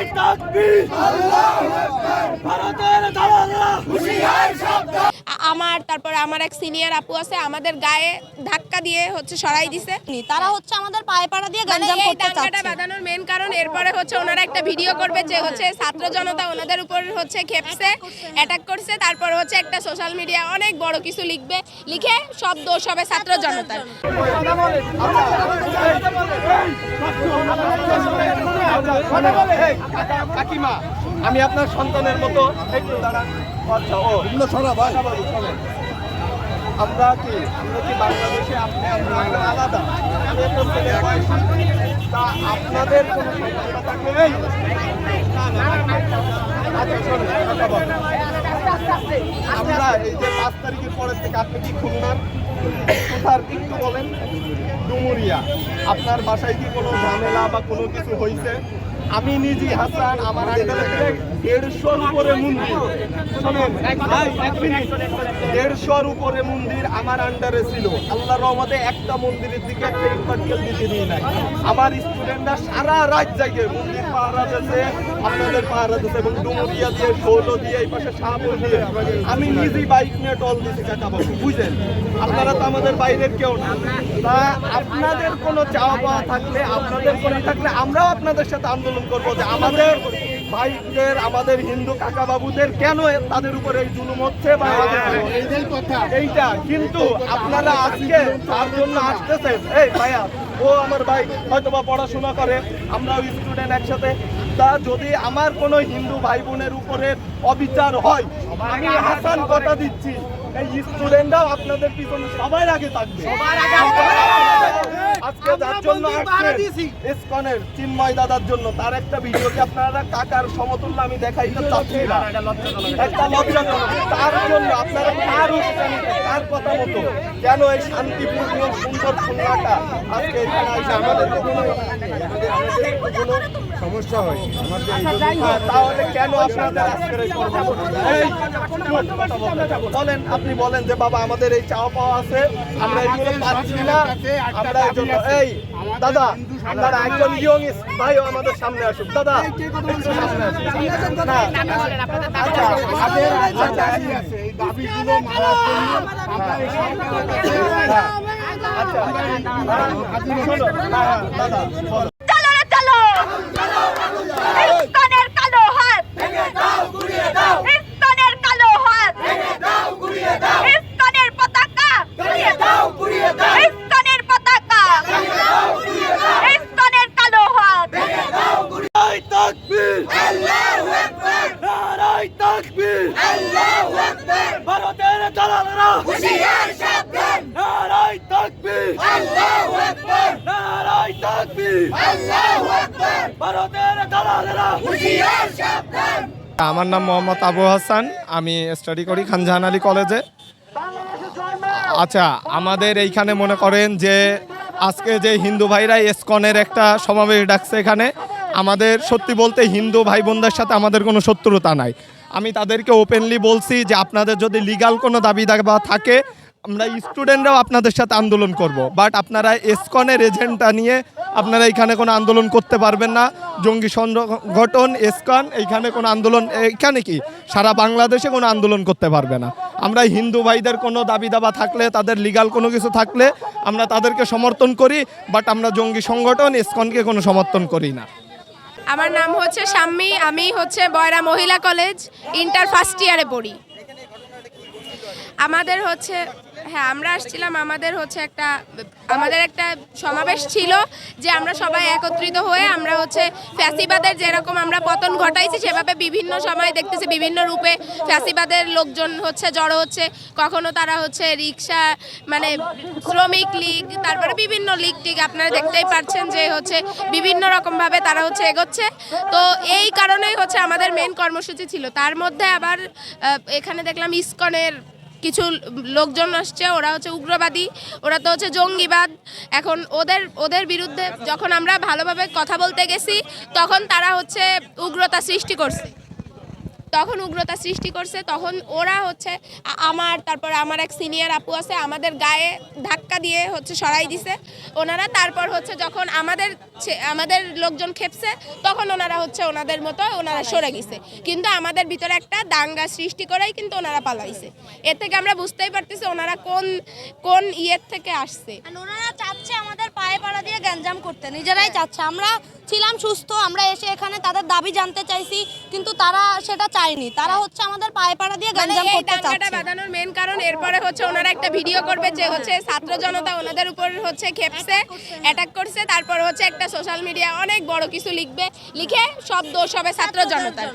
নারায় তাকবীর। ভারতের দালালরা আ- আমার তারপরে আমার এক সিনিয়র আপু আছে আমাদের গায়ে ধাক্কা দিয়ে হচ্ছে সরাই দিছে। তারা হচ্ছে আমাদের পায়ে পাড়া দিয়ে মানে গঞ্জাম করতে চাচ্ছে। বাঁধানোর মেন কারণ এরপরে হচ্ছে ওনারা একটা ভিডিও করবে যে হচ্ছে ছাত্র জনতা ওনাদের উপর হচ্ছে খেপছে অ্যাটাক করছে তারপর হচ্ছে একটা সোশ্যাল মিডিয়া অনেক বড় কিছু লিখবে লিখে সব দোষ হবে ছাত্র জনতার। কাকিমা আমি আপনার সন্তানের মতো আচ্ছা। আমরা কি বাংলাদেশে আলাদা? আপনাদের কোনো সমস্যা বলেন। আমরা এই যে পাঁচ তারিখের পরের থেকে আপনি কি খুলনার কোথার একটু বলেন? ডুমুরিয়া। আপনার বাসায় কি কোনো ঝামেলা বা কোনো কিছু হয়েছে আমি নিজে হাসান, আমার দেড়শোর উপরে মন্দির। দেড়শোর উপরে মন্দির আমার আন্ডারে ছিল। আল্লাহ রহমতে একটা মন্দিরের দিকে দিতে আমার স্টুডেন্টরা সারা রাত জাগে। মন্দির পাহারা দিয়েছে, আপনাদের পাহারা দিয়েছে, এবং ডুমুরিয়া দিয়ে ষোলো দিয়ে, এই পাশে সাহাপুর দিয়ে। আমি নিজেই বাইক নিয়ে টল দিয়েছি কাকা বুঝলেন? আপনারা তো আমাদের বাইরের কেউ না। তা আপনাদের কোনো চাওয়া পাওয়া থাকলে, আপনাদের কোনো থাকলে আমরাও আপনাদের সাথে আন্দোলন করব যে আমাদের ভাইদের আমাদের হিন্দু কাকা বাবুদের কেন তাদের উপরে এই জুলুম হচ্ছে বা এইটা কিন্তু আপনারা আজকে তার জন্য আসতেছেন। এই ভাইয়া ও আমার ভাই হয়তো বা পড়াশোনা করে আমরাও স্টুডেন্ট একসাথে। তা যদি আমার কোনো হিন্দু ভাই বোনের উপরে অবিচার হয় আমি হাসান কথা দিচ্ছি। এই স্টুডেন্টরাও আপনাদের পিছনে সবাই আগে থাকবে। আজকে যার জন্য ইসকনের চিন্ময় দাদার জন্য তার একটা ভিডিও কি আপনারা কাকার সমতুল্য আমি দেখাইতে চাচ্ছি না একটা লজ্জাজনক তার জন্য আপনারা তার কার কথা মতো। কেন এই শান্তিপূর্ণ সুন্দর খুলনাটা আজকে এখানে এসে আমাদের কোনো সমস্যা হয় তাহলে কেন আপনাদের বলেন। বলেন আপনি বলেন যে বাবা আমাদের এই চাওয়া পাওয়া আছে আমরা এগুলো পাচ্ছি না আমরা এই জন্য এই দাদা আপনারা একজন ইয়ং ভাইও আমাদের সামনে আসুন দাদা একটু সামনে আসুন না আচ্ছা আচ্ছা আচ্ছা হ্যাঁ, হ্যাঁ, দাদা দালালরা নারায় তাকবীর। নারায় তাকবীর। ভারতের দালালরা আমার নাম মোহাম্মদ আবু হাসান। আমি স্টাডি করি খানজাহান আলী কলেজে। আচ্ছা আমাদের এইখানে মনে করেন যে আজকে যে হিন্দু ভাইরা এসকনের একটা সমাবেশ ডাকছে এখানে আমাদের সত্যি বলতে হিন্দু ভাই বোনদের সাথে আমাদের কোনো শত্রুতা নাই। আমি তাদেরকে ওপেনলি বলছি যে আপনাদের যদি লিগাল কোনো দাবি দাবা থাকে, আমরা স্টুডেন্টরাও আপনাদের সাথে আন্দোলন করব। বাট আপনারা এসকনের এজেন্টটা নিয়ে আপনারা এখানে কোনো আন্দোলন করতে পারবেন না। জঙ্গি সংগঠন এসকন এইখানে কোনো আন্দোলন এখানে কি? সারা বাংলাদেশে কোনো আন্দোলন করতে পারবে না। আমরা হিন্দু ভাইদের কোনো দাবি দাবা থাকলে, তাদের লিগাল কোনো কিছু থাকলে, আমরা তাদেরকে সমর্থন করি বাট আমরা জঙ্গি সংগঠন এসকনকে কোনো সমর্থন করি না। আমার নাম হচ্ছে শাম্মী, আমি হচ্ছে বয়রা মহিলা কলেজ ইন্টার ফার্স্ট ইয়ারে পড়ি। আমাদের হচ্ছে হ্যাঁ আমরা আসছিলাম, আমাদের হচ্ছে একটা, আমাদের একটা সমাবেশ ছিল যে আমরা সবাই একত্রিত হয়ে আমরা হচ্ছে ফ্যাসিবাদের যেরকম আমরা পতন ঘটাইছি, সেভাবে বিভিন্ন সময় দেখতেছি, বিভিন্ন রূপে ফ্যাসিবাদের লোকজন হচ্ছে জড়ো হচ্ছে। কখনো তারা হচ্ছে রিক্সা মানে শ্রমিক লীগ, তারপরে বিভিন্ন লীগ টিগ আপনারা দেখতেই পাচ্ছেন যে হচ্ছে বিভিন্ন রকমভাবে তারা হচ্ছে এগোচ্ছে। তো এই কারণেই হচ্ছে আমাদের মেন কর্মসূচি ছিল। তার মধ্যে আবার এখানে দেখলাম ইসকনের কিছু লোকজন আসছে, ওরা হচ্ছে উগ্রবাদী, ওরা তো হচ্ছে জঙ্গিবাদ। এখন ওদের ওদের বিরুদ্ধে যখন আমরা ভালোভাবে কথা বলতে গেছি, তখন তারা হচ্ছে উগ্রতা সৃষ্টি করছে। তখন উগ্রতা সৃষ্টি করছে, তখন ওরা হচ্ছে আমার, তারপর আমার এক সিনিয়র আপু আছে, আমাদের গায়ে ধাক্কা দিয়ে হচ্ছে সরাই দিছে। ওনারা তারপর হচ্ছে যখন আমাদের আমাদের লোকজন খেপছে, তখন ওনারা হচ্ছে ওনাদের মতো ওনারা সরে গেছে। কিন্তু আমাদের ভিতরে একটা দাঙ্গা সৃষ্টি করেই কিন্তু ওনারা পালাইছে। এর থেকে আমরা বুঝতেই পারতেছি ওনারা কোন কোন ইয়ের থেকে আসছে। ওনারা চাচ্ছে আমাদের পায়ে পাড়া দিয়ে গ্যাঞ্জাম করতে, নিজেরাই চাচ্ছে। আমরা ছিলাম সুস্থ, আমরা এসে এখানে তাদের দাবি জানতে চাইছি, কিন্তু তারা সেটা চায়নি। তারা হচ্ছে আমাদের পায়ে পাড়া দিয়ে গঞ্জাম গ্যাঞ্জাম এই করতে চাচ্ছে। বাঁধানোর মেন কারণ এরপরে হচ্ছে ওনারা একটা ভিডিও করবে যে হচ্ছে ছাত্র জনতা ওনাদের উপর হচ্ছে খেপছে অ্যাটাক করছে তারপর হচ্ছে একটা সোশ্যাল মিডিয়া অনেক বড় কিছু লিখবে লিখে সব দোষ হবে ছাত্র জনতার।